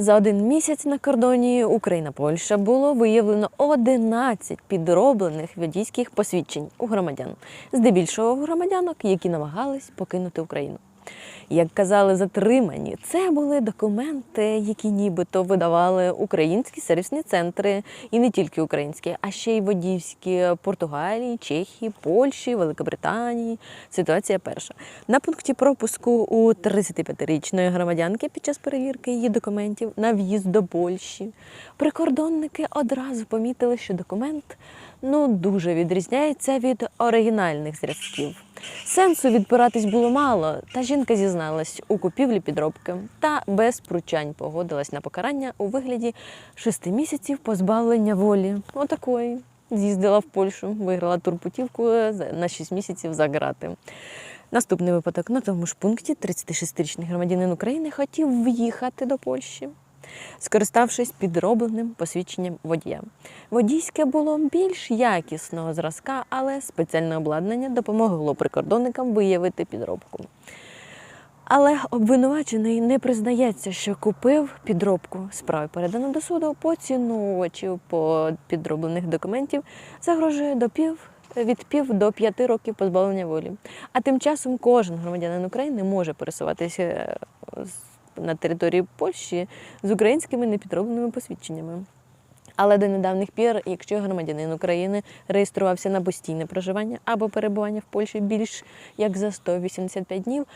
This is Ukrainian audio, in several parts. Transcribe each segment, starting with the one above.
За один місяць на кордоні Україна-Польща було виявлено 11 підроблених водійських посвідчень у громадян, здебільшого громадянок, які намагались покинути Україну. Як казали затримані, це були документи, які нібито видавали українські сервісні центри, і не тільки українські, а ще й водійські Португалії, Чехії, Польщі, Великобританії. Ситуація перша. На пункті пропуску у 35-річної громадянки під час перевірки її документів на в'їзд до Польщі прикордонники одразу помітили, що документ ну дуже відрізняється від оригінальних зразків. Сенсу відпиратись було мало, та жінка зізналась у купівлі підробки та без пручань погодилась на покарання у вигляді шести місяців позбавлення волі. Отакої. З'їздила в Польщу, виграла турпутівку на 6 місяців за грати. Наступний випадок на тому ж пункті 36-річний громадянин України хотів в'їхати до Польщі скориставшись підробленим посвідченням водія. Водійське було більш якісного зразка, але спеціальне обладнання допомогло прикордонникам виявити підробку. Але обвинувачений не признається, що купив підробку. Справи передано до суду. Поціновувачів по підроблених документів загрожує до пів від пів до п'яти років позбавлення волі. А тим часом кожен громадянин України може пересуватися е, на території Польщі з українськими непідробленими посвідченнями. Але до недавніх пір, якщо громадянин України реєструвався на постійне проживання або перебування в Польщі більш як за 185 днів,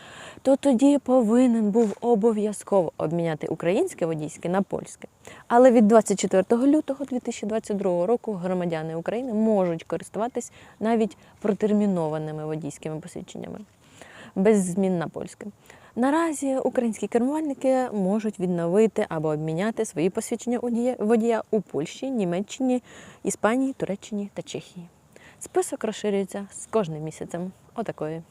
то тоді повинен був обов'язково обміняти українське водійське на польське. Але від 24 лютого 2022 року громадяни України можуть користуватись навіть протермінованими водійськими посвідченнями без змін на польське. Наразі українські кермувальники можуть відновити або обміняти свої посвідчення водія- у Польщі, Німеччині, Іспанії, Туреччині та Чехії. Список розширюється з кожним місяцем. Отакої.